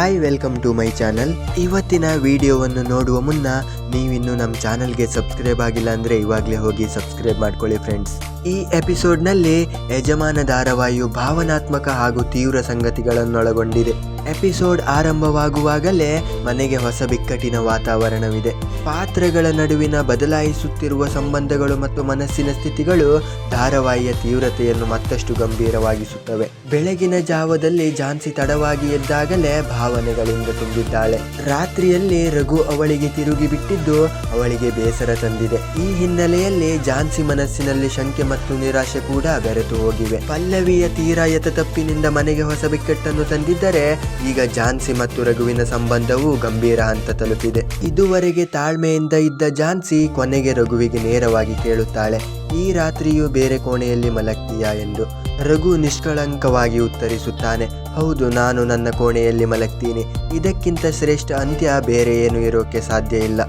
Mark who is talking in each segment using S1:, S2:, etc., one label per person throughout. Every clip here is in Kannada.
S1: Hi welcome to my channel ಇವತ್ತಿನ ವಿಡಿಯೋವನ್ನು ನೋಡುವ ಮುನ್ನ ನೀವಿನ್ನು ನಮ್ಮ ಚಾನಲ್ಗೆ ಸಬ್ಸ್ಕ್ರೈಬ್ ಆಗಿಲ್ಲ ಅಂದರೆ ಇವಾಗಲೇ ಹೋಗಿ ಸಬ್ಸ್ಕ್ರೈಬ್ ಮಾಡ್ಕೊಳ್ಳಿ ಫ್ರೆಂಡ್ಸ್ ಈ ಎಪಿಸೋಡ್ನಲ್ಲಿ ಯಜಮಾನ ಧಾರಾವಾಹಿಯು ಭಾವನಾತ್ಮಕ ಹಾಗೂ ತೀವ್ರ ಸಂಗತಿಗಳನ್ನೊಳಗೊಂಡಿದೆ. ಎಪಿಸೋಡ್ ಆರಂಭವಾಗುವಾಗಲೇ ಮನೆಗೆ ಹೊಸ ಬಿಕ್ಕಟ್ಟಿನ ವಾತಾವರಣವಿದೆ. ಪಾತ್ರಗಳ ನಡುವಿನ ಬದಲಾಯಿಸುತ್ತಿರುವ ಸಂಬಂಧಗಳು ಮತ್ತು ಮನಸ್ಸಿನ ಸ್ಥಿತಿಗಳು ಧಾರಾವಾಹಿಯ ತೀವ್ರತೆಯನ್ನು ಮತ್ತಷ್ಟು ಗಂಭೀರವಾಗಿಸುತ್ತವೆ. ಬೆಳಗಿನ ಜಾವದಲ್ಲಿ ಝಾನ್ಸಿ ತಡವಾಗಿ ಎದ್ದಾಗಲೇ ಭಾವನೆಗಳಿಂದ ತುಂಬಿದ್ದಾಳೆ. ರಾತ್ರಿಯಲ್ಲಿ ರಘು ಅವಳಿಗೆ ತಿರುಗಿ ಬಿಟ್ಟಿದ್ದು ಅವಳಿಗೆ ಬೇಸರ ತಂದಿದೆ. ಈ ಹಿನ್ನೆಲೆಯಲ್ಲಿ ಝಾನ್ಸಿ ಮನಸ್ಸಿನಲ್ಲಿ ಶಂಕೆ ಮತ್ತು ನಿರಾಶೆ ಕೂಡ ಬೆರೆತು ಹೋಗಿವೆ. ಪಲ್ಲವಿಯ ತೀರಾ ಯತತಪ್ಪಿನಿಂದ ಮನೆಗೆ ಹೊಸ ಬಿಕ್ಕಟ್ಟನ್ನು ತಂದಿದ್ದರೆ ಈಗ ಝಾನ್ಸಿ ಮತ್ತು ರಘುವಿನ ಸಂಬಂಧವು ಗಂಭೀರ ಹಂತ ತಲುಪಿದೆ. ಇದುವರೆಗೆ ತಾಳ್ಮೆಯಿಂದ ಇದ್ದ ಝಾನ್ಸಿ ಕೊನೆಗೆ ರಘುವಿಗೆ ನೇರವಾಗಿ ಕೇಳುತ್ತಾಳೆ, ಈ ರಾತ್ರಿಯು ಬೇರೆ ಕೋಣೆಯಲ್ಲಿ ಮಲಗ್ತೀಯಾ? ಎಂದು. ರಘು ನಿಷ್ಕಳಂಕವಾಗಿ ಉತ್ತರಿಸುತ್ತಾನೆ, ಹೌದು, ನಾನು ನನ್ನ ಕೋಣೆಯಲ್ಲಿ ಮಲಗ್ತೀನಿ. ಇದಕ್ಕಿಂತ ಶ್ರೇಷ್ಠ ಅಂತ್ಯ ಬೇರೆ ಏನು ಇರೋಕೆ ಸಾಧ್ಯ ಇಲ್ಲ.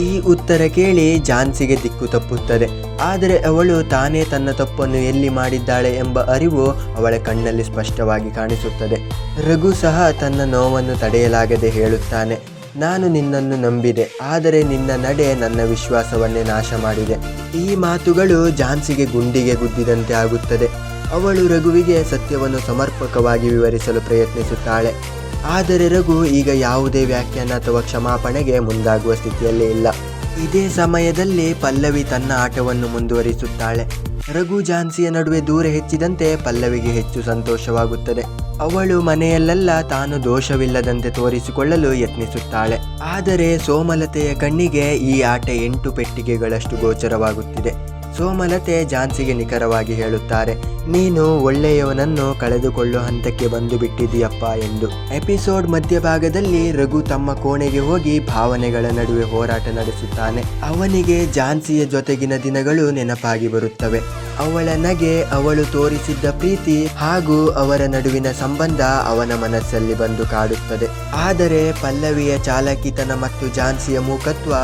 S1: ಈ ಉತ್ತರ ಕೇಳಿ ಜಾನ್ಸಿಗೆ ದಿಕ್ಕು ತಪ್ಪುತ್ತದೆ. ಆದರೆ ಅವಳು ತಾನೇ ತನ್ನ ತಪ್ಪನ್ನು ಎಲ್ಲಿ ಮಾಡಿದ್ದಾಳೆ ಎಂಬ ಅರಿವು ಅವಳ ಕಣ್ಣಲ್ಲಿ ಸ್ಪಷ್ಟವಾಗಿ ಕಾಣಿಸುತ್ತದೆ. ರಘು ಸಹ ತನ್ನ ನೋವನ್ನು ತಡೆಯಲಾಗದೆ ಹೇಳುತ್ತಾನೆ, ನಾನು ನಿನ್ನನ್ನು ನಂಬಿದೆ, ಆದರೆ ನಿನ್ನ ನಡೆ ನನ್ನ ವಿಶ್ವಾಸವನ್ನೇ ನಾಶ ಮಾಡಿದೆ. ಈ ಮಾತುಗಳು ಜಾನ್ಸಿಗೆ ಗುಂಡಿಗೆ ಗುದ್ದಿದಂತೆ ಆಗುತ್ತದೆ. ಅವಳು ರಘುವಿಗೆ ಸತ್ಯವನ್ನು ಸಮರ್ಪಕವಾಗಿ ವಿವರಿಸಲು ಪ್ರಯತ್ನಿಸುತ್ತಾಳೆ. ಆದರೆ ರಘು ಈಗ ಯಾವುದೇ ವ್ಯಾಖ್ಯಾನ ಅಥವಾ ಕ್ಷಮಾಪಣೆಗೆ ಮುಂದಾಗುವ ಸ್ಥಿತಿಯಲ್ಲಿ ಇಲ್ಲ. ಇದೇ ಸಮಯದಲ್ಲಿ ಪಲ್ಲವಿ ತನ್ನ ಆಟವನ್ನು ಮುಂದುವರಿಸುತ್ತಾಳೆ. ರಘು ಝಾನ್ಸಿಯ ನಡುವೆ ದೂರ ಹೆಚ್ಚಿದಂತೆ ಪಲ್ಲವಿಗೆ ಹೆಚ್ಚು ಸಂತೋಷವಾಗುತ್ತದೆ. ಅವಳು ಮನೆಯಲ್ಲೆಲ್ಲ ತಾನು ದೋಷವಿಲ್ಲದಂತೆ ತೋರಿಸಿಕೊಳ್ಳಲು ಯತ್ನಿಸುತ್ತಾಳೆ. ಆದರೆ ಸೋಮಲತೆಯ ಕಣ್ಣಿಗೆ ಈ ಆಟ ಎಂಟು ಪೆಟ್ಟಿಗೆಗಳಷ್ಟು ಗೋಚರವಾಗುತ್ತಿದೆ. ಸೋಮಲತೆ ಜಾನ್ಸಿಗೆ ನಿಖರವಾಗಿ ಹೇಳುತ್ತಾರೆ, ನೀನು ಒಳ್ಳೆಯವನನ್ನು ಕಳೆದುಕೊಳ್ಳೋ ಹಂತಕ್ಕೆ ಬಂದು ಬಿಟ್ಟಿದೀಯಪ್ಪ ಎಂದು. ಎಪಿಸೋಡ್ ಮಧ್ಯಭಾಗದಲ್ಲಿ ರಘು ತಮ್ಮ ಕೋಣೆಗೆ ಹೋಗಿ ಭಾವನೆಗಳ ನಡುವೆ ಹೋರಾಟ ನಡೆಸುತ್ತಾನೆ. ಅವನಿಗೆ ಜಾನ್ಸಿಯ ಜೊತೆಗಿನ ದಿನಗಳು ನೆನಪಾಗಿ ಬರುತ್ತವೆ. ಅವಳ ನಗೆ ಅವಳು ತೋರಿಸಿದ್ದ ಪ್ರೀತಿ ಹಾಗೂ ಅವರ ನಡುವಿನ ಸಂಬಂಧ ಅವನ ಮನಸ್ಸಲ್ಲಿ ಬಂದು ಕಾಡುತ್ತದೆ. ಆದರೆ ಪಲ್ಲವಿಯ ಚಾಲಕಿತನ ಮತ್ತು ಝಾನ್ಸಿಯ ಮೂಕತ್ವ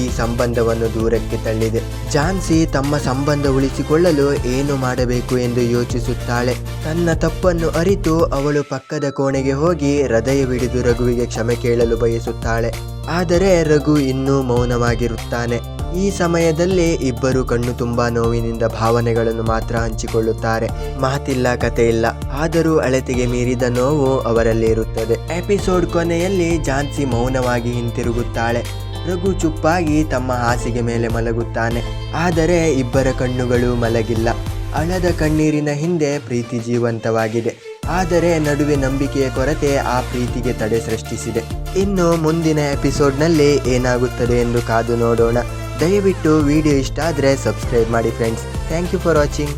S1: ಈ ಸಂಬಂಧವನ್ನು ದೂರಕ್ಕೆ ತಳ್ಳಿದೆ. ಝಾನ್ಸಿ ತಮ್ಮ ಸಂಬಂಧ ಉಳಿಸಿಕೊಳ್ಳಲು ಏನು ಮಾಡಬೇಕು ಎಂದು ಯೋಚಿಸುತ್ತಾಳೆ. ತನ್ನ ತಪ್ಪನ್ನು ಅರಿತು ಅವಳು ಪಕ್ಕದ ಕೋಣೆಗೆ ಹೋಗಿ ಹೃದಯವಿಡಿದು ರಘುವಿಗೆ ಕ್ಷಮೆ ಕೇಳಲು ಬಯಸುತ್ತಾಳೆ. ಆದರೆ ರಘು ಇನ್ನೂ ಮೌನವಾಗಿರುತ್ತಾನೆ. ಈ ಸಮಯದಲ್ಲಿ ಇಬ್ಬರು ಕಣ್ಣು ತುಂಬಾ ನೋವಿನಿಂದ ಭಾವನೆಗಳನ್ನು ಮಾತ್ರ ಹಂಚಿಕೊಳ್ಳುತ್ತಾರೆ. ಮಾತಿಲ್ಲ ಕತೆ ಇಲ್ಲ ಆದರೂ ಅಳತೆಗೆ ಮೀರಿದ ನೋವು ಅವರಲ್ಲಿ ಇರುತ್ತದೆ. ಎಪಿಸೋಡ್ ಕೊನೆಯಲ್ಲಿ ಜಾನ್ಸಿ ಮೌನವಾಗಿ ಹಿಂತಿರುಗುತ್ತಾಳೆ. ರಘು ಚುಪ್ಪಾಗಿ ತಮ್ಮ ಹಾಸಿಗೆ ಮೇಲೆ ಮಲಗುತ್ತಾನೆ. ಆದರೆ ಇಬ್ಬರ ಕಣ್ಣುಗಳು ಮಲಗಿಲ್ಲ. ಅಳದ ಕಣ್ಣೀರಿನ ಹಿಂದೆ ಪ್ರೀತಿ ಜೀವಂತವಾಗಿದೆ. ಆದರೆ ನಡುವೆ ನಂಬಿಕೆಯ ಕೊರತೆ ಆ ಪ್ರೀತಿಗೆ ತಡೆ ಸೃಷ್ಟಿಸಿದೆ. ಇನ್ನು ಮುಂದಿನ ಎಪಿಸೋಡ್ನಲ್ಲಿ ಏನಾಗುತ್ತದೆ ಎಂದು ಕಾದು ನೋಡೋಣ. ದಯವಿಟ್ಟು ವಿಡಿಯೋ ಇಷ್ಟ ಆದರೆ ಸಬ್ಸ್ಕ್ರೈಬ್ ಮಾಡಿ friends thank you for watching